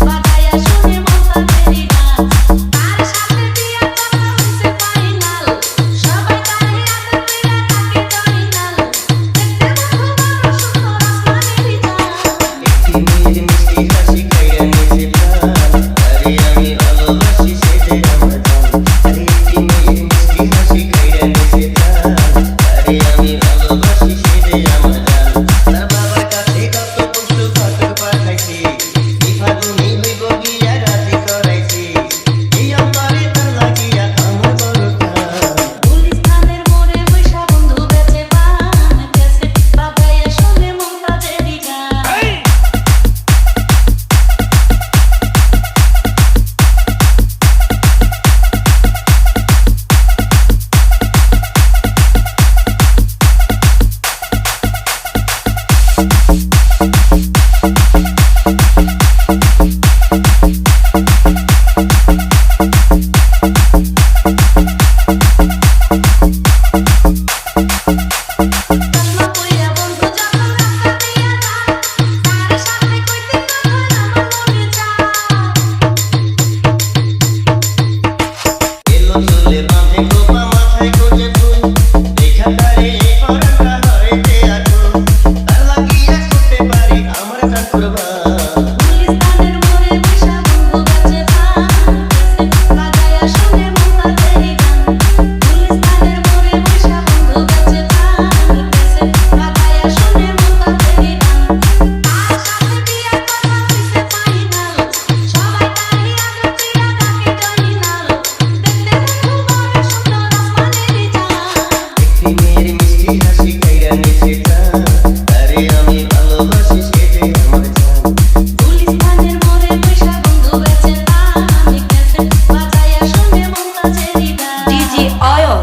But That's the way. ডিজি অয়ন